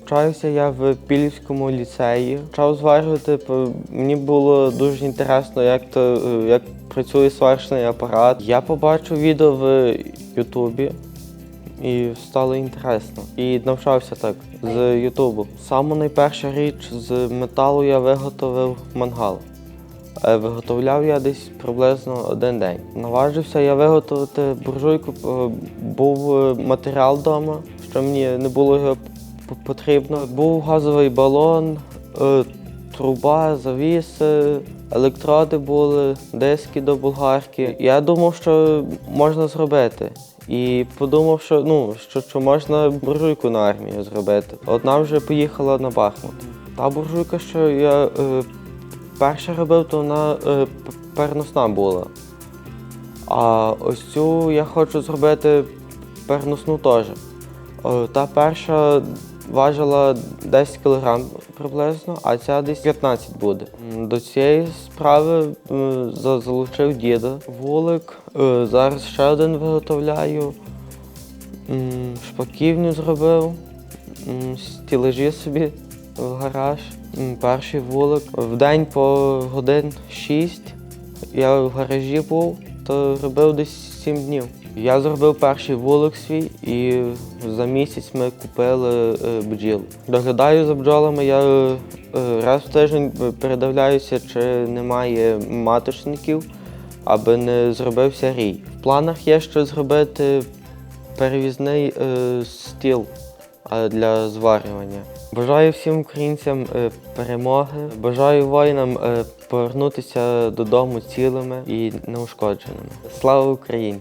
Навчаюся я в Пілівському ліцеї. Почав зварювати, по- мені було дуже інтересно, як то як працює сварочний апарат. Я побачив відео в Ютубі і стало інтересно. І навчався так з Ютубу. Саму найперша річ з металу я виготовив мангал. Е, Виготовляв я десь приблизно один день. Наважився я виготовити буржуйку. е, Був е, матеріал вдома, що мені не було його потрібно. Був газовий балон, труба, завіси, електроди були, диски до болгарки. Я думав, що можна зробити. І подумав, що ну що, що можна буржуйку на армію зробити. Одна вже поїхала на Бахмут. Та буржуйка, що я перше робив, то вона е, переносна була. А ось цю я хочу зробити переносну теж. Е, Та перша важила 10 кг приблизно, а ця десь 15 буде. До цієї справи е, залучив діда. Вулик. Е, Зараз ще один виготовляю. Шпаківню зробив, стілежі собі в гараж. Перший вулик. В день по годин 6 я в гаражі був, то робив десь 7 днів. Я зробив перший вулик свій і за місяць ми купили е, бджіл. Доглядаю за бджолами, я е, раз в тиждень передивляюся, чи немає маточників, аби не зробився рій. В планах є ще зробити перевізний е, стіл е, для зварювання. Бажаю всім українцям е, перемоги. Бажаю воїнам е, повернутися додому цілими і неушкодженими. Слава Україні!